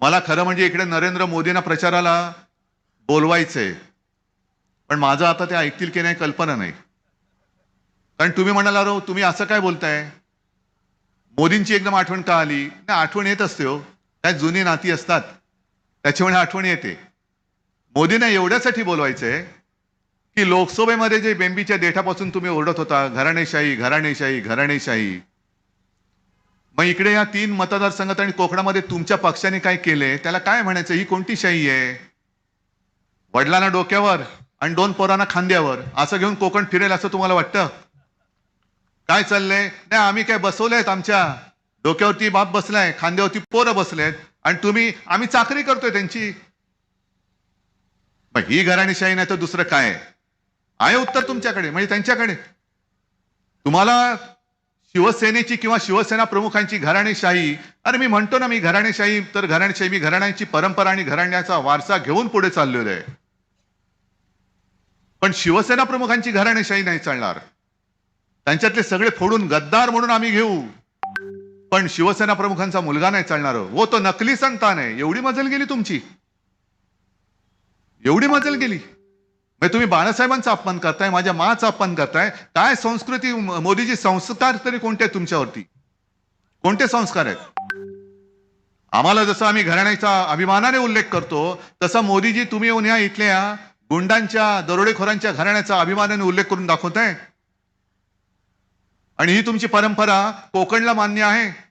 मला खरं म्हणजे इकडे नरेंद्र मोदींना प्रचाराला बोलवायचंय. पण माझं आता ते ऐकतील की नाही कल्पना नाही. कारण तुम्ही म्हणाला रो हो, तुम्ही असं काय बोलताय? मोदींची एकदम आठवण का आली? नाही आठवण येत असते हो. काय जुनी नाती असतात. त्याच्यामुळे आठवण येते. मोदींना एवढ्यासाठी बोलवायचंय की लोकसभेमध्ये जे बेंबीच्या देठापासून तुम्ही ओरडत होता घराणेशाही घराणेशाही घराणेशाही. मग इकडे या तीन मतदारसंघात आणि कोकणामध्ये तुमच्या पक्षाने काय केले? त्याला काय म्हणायचं? ही कोणती शाही आहे? वडिलांना डोक्यावर आणि दोन पोरांना खांद्यावर. असं घेऊन कोकण फिरेल असं तुम्हाला वाटतं? काय चाललंय? नाही आम्ही काय बसवलेत आमच्या. डोक्यावरती बाप बसलाय खांद्यावरती पोरं बसलेत आणि तुम्ही आम्ही चाकरी करतोय त्यांची. मग ही घराणीशाही नाही तर दुसरं काय? आहे उत्तर तुमच्याकडे म्हणजे त्यांच्याकडे. तुम्हाला शिवसेनेची किंवा शिवसेना प्रमुखांची घराणेशाही अरे मी म्हणतो ना मी घराणेशाही तर घराणेशाही मी घराण्यांची परंपरा आणि घराण्याचा वारसा घेऊन पुढे चाललेलो आहे. पण शिवसेना प्रमुखांची घराणेशाही नाही चालणार. त्यांच्यातले सगळे फोडून गद्दार म्हणून आम्ही घेऊ. पण शिवसेना प्रमुखांचा मुलगा नाही चालणार. वो तो नकली संतान आहे. एवढी मजल गेली तुमची? एवढी मजल गेली? म्हणजे तुम्ही बाळासाहेबांचा अपमान करताय माझ्या माचा अपमान करताय. काय संस्कृती मोदीजी संस्कार तरी कोणते आहेत तुमच्यावरती? कोणते संस्कार आहेत? आम्हाला जसं आम्ही घराण्याचा अभिमानाने उल्लेख करतो तसा मोदीजी तुम्ही येऊन या इथल्या गुंडांच्या दरोडेखोरांच्या घराण्याचा अभिमानाने उल्लेख करून दाखवताय. आणि ही तुमची परंपरा कोकणला मान्य आहे.